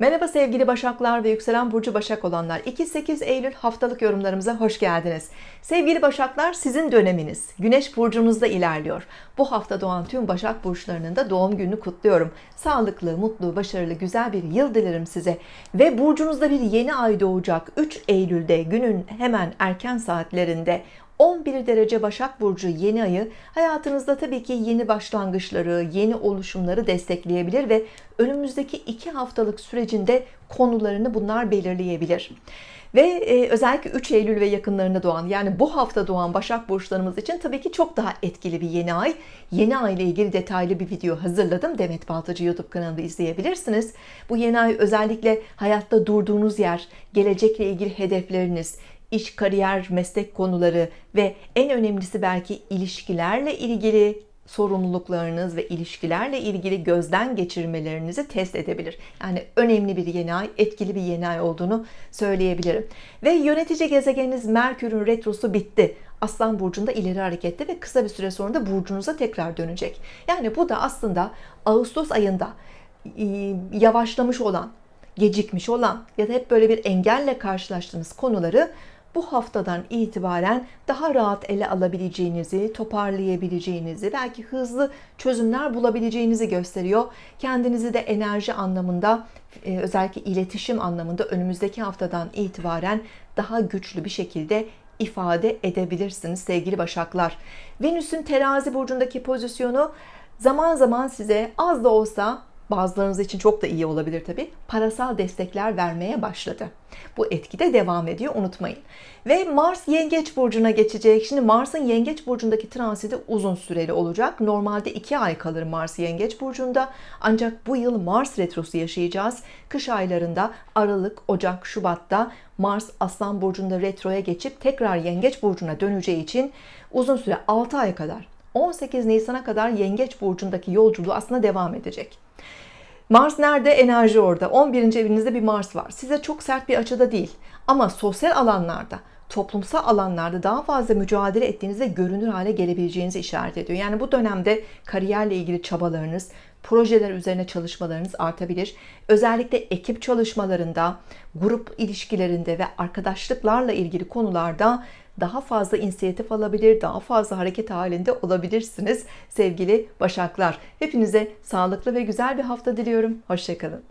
Merhaba sevgili Başaklar ve yükselen burcu Başak olanlar. 2-8 Eylül haftalık yorumlarımıza hoş geldiniz. Sevgili Başaklar sizin döneminiz. Güneş burcunuzda ilerliyor. Bu hafta doğan tüm Başak burçlarının da doğum gününü kutluyorum. Sağlıklı, mutlu, başarılı, güzel bir yıl dilerim size. Ve burcunuzda bir yeni ay doğacak. 3 Eylül'de günün hemen erken saatlerinde 11 derece Başak Burcu yeni ayı hayatınızda tabii ki yeni başlangıçları, yeni oluşumları destekleyebilir ve önümüzdeki 2 haftalık sürecinde konularını bunlar belirleyebilir. Ve e, özellikle 3 Eylül ve yakınlarında doğan yani bu hafta doğan Başak Burçlarımız için tabii ki çok daha etkili bir yeni ay. Yeni ay ile ilgili detaylı bir video hazırladım. Demet Baltacı YouTube kanalında izleyebilirsiniz. Bu yeni ay özellikle hayatta durduğunuz yer, gelecekle ilgili hedefleriniz, iş, kariyer, meslek konuları ve en önemlisi belki ilişkilerle ilgili sorumluluklarınız ve ilişkilerle ilgili gözden geçirmelerinizi test edebilir. Yani önemli bir yeni ay, etkili bir yeni ay olduğunu söyleyebilirim. Ve yönetici gezegeniniz Merkür'ün retrosu bitti. Aslan burcunda ileri harekette ve kısa bir süre sonra da burcunuza tekrar dönecek. Yani bu da aslında Ağustos ayında yavaşlamış olan, gecikmiş olan ya da hep böyle bir engelle karşılaştığınız konuları bu haftadan itibaren daha rahat ele alabileceğinizi, toparlayabileceğinizi, belki hızlı çözümler bulabileceğinizi gösteriyor. Kendinizi de enerji anlamında, e, özellikle iletişim anlamında önümüzdeki haftadan itibaren daha güçlü bir şekilde ifade edebilirsiniz sevgili Başaklar. Venüs'ün terazi burcundaki pozisyonu zaman zaman size az da olsa bazılarınız için çok da iyi olabilir tabi parasal destekler vermeye başladı. Bu etki de devam ediyor unutmayın. Ve Mars Yengeç burcuna geçecek. Şimdi Mars'ın Yengeç burcundaki transiti uzun süreli olacak. Normalde 2 ay kalır Mars Yengeç burcunda. Ancak bu yıl Mars retrosu yaşayacağız. Kış aylarında Aralık, Ocak, Şubat'ta Mars Aslan burcunda retroya geçip tekrar Yengeç burcuna döneceği için uzun süre 6 ay kadar 18 Nisan'a kadar Yengeç burcundaki yolculuğu aslında devam edecek. Mars nerede? Enerji orada. 11. evinizde bir Mars var. Size çok sert bir açıda değil. Ama sosyal alanlarda, toplumsal alanlarda daha fazla mücadele ettiğinizde görünür hale gelebileceğinizi işaret ediyor. Yani bu dönemde kariyerle ilgili çabalarınız, projeler üzerine çalışmalarınız artabilir. Özellikle ekip çalışmalarında, grup ilişkilerinde ve arkadaşlıklarla ilgili konularda daha fazla inisiyatif alabilir, daha fazla hareket halinde olabilirsiniz sevgili Başaklar. Hepinize sağlıklı ve güzel bir hafta diliyorum. Hoşçakalın.